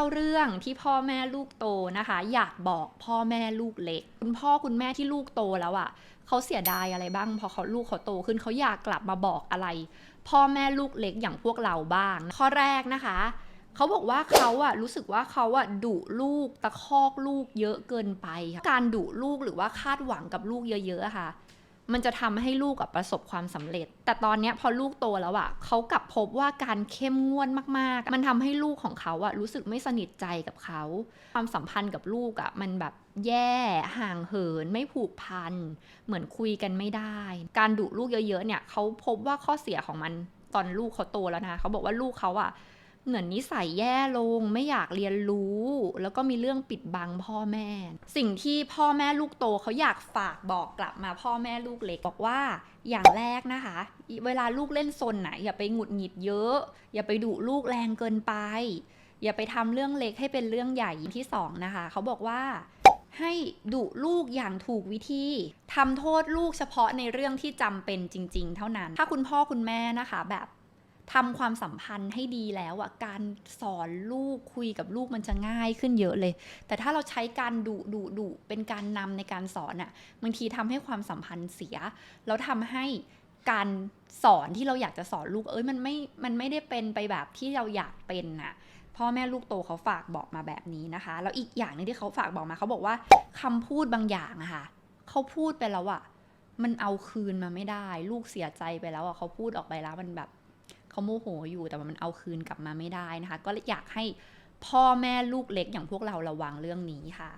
9 เรื่องที่พ่อแม่ลูกโตนะคะ อยากบอกพ่อแม่ลูกเล็ก คุณพ่อคุณแม่ที่ลูกโตแล้วอะ่ะเขาเสียดายอะไรบ้าง พอเขาลูกเขาโตขึ้นเขาอยากกลับมาบอกอะไร พ่อแม่ลูกเล็กอย่างพวกเราบ้าง ข้อแรกนะคะเขาบอกว่าเขาอะรู้สึกว่าเขาอะดุลูกตะคอกลูกเยอะเกินไปค่ะการดุลูกหรือว่าคาดหวังกับลูกเยอะๆอะค่ะ มันจะทำให้ลูกประสบความสำเร็จ แต่ตอนนี้พอลูกโตแล้วอะเขากลับพบว่าการเข้มงวดมากๆ มันทำให้ลูกของเขาอะรู้สึกไม่สนิทใจกับเขา ความสัมพันธ์กับลูกอะมันแบบแย่ห่างเหินไม่ผูกพัน เหมือนคุยกันไม่ได้ การดุลูกเยอะๆเนี่ยเขาพบว่าข้อเสียของมันตอนลูกเขาโตแล้วนะเขาบอกว่าลูกเขาอะ เหมือนนิสัยแย่ลง ไม่อยากเรียนรู้ แล้วก็มีเรื่องปิดบังพ่อแม่ สิ่งที่พ่อแม่ลูกโตเขาอยากฝากบอกกลับมาพ่อแม่ลูกเล็กบอกว่าอย่างแรกนะคะ เวลาลูกเล่นซนน่ะอย่าไปหงุดหงิดเยอะ อย่าไปดุลูกแรงเกินไป อย่าไปทำเรื่องเล็กให้เป็นเรื่องใหญ่ที่สองนะคะเขาบอกว่าให้ดุลูกอย่างถูกวิธีทำโทษลูกเฉพาะในเรื่องที่จำเป็นจริง ๆ เท่านั้น ถ้าคุณพ่อคุณแม่นะคะ แบบ ทำความสัมพันธ์ให้ดีแล้วอะการสอนลูกคุยกับลูกมันจะง่ายขึ้นเยอะเลย แต่ถ้าเราใช้การดุดุดุเป็นการนำในการสอนอะบางทีทำให้ความสัมพันธ์เสีย แล้วทำให้การสอนที่เราอยากจะสอนลูกเอ้ยมันไม่มันไม่ได้เป็นไปแบบที่เราอยากเป็นน่ะพ่อแม่ลูกโตเขาฝากบอกมาแบบนี้นะคะ แล้วอีกอย่างหนึงที่เขาฝากบอกมาเขาบอกว่าคำพูดบางอย่างอะค่ะเขาพูดไปแล้วอะมันเอาคืนมาไม่ได้ ลูกเสียใจไปแล้วอะเขาพูดออกไปแล้วมันแบบ เขาโมโหอยู่แต่ว่ามันเอาคืนกลับมาไม่ได้นะคะ ก็อยากให้พ่อแม่ลูกเล็กอย่างพวกเราระวังเรื่องนี้ค่ะ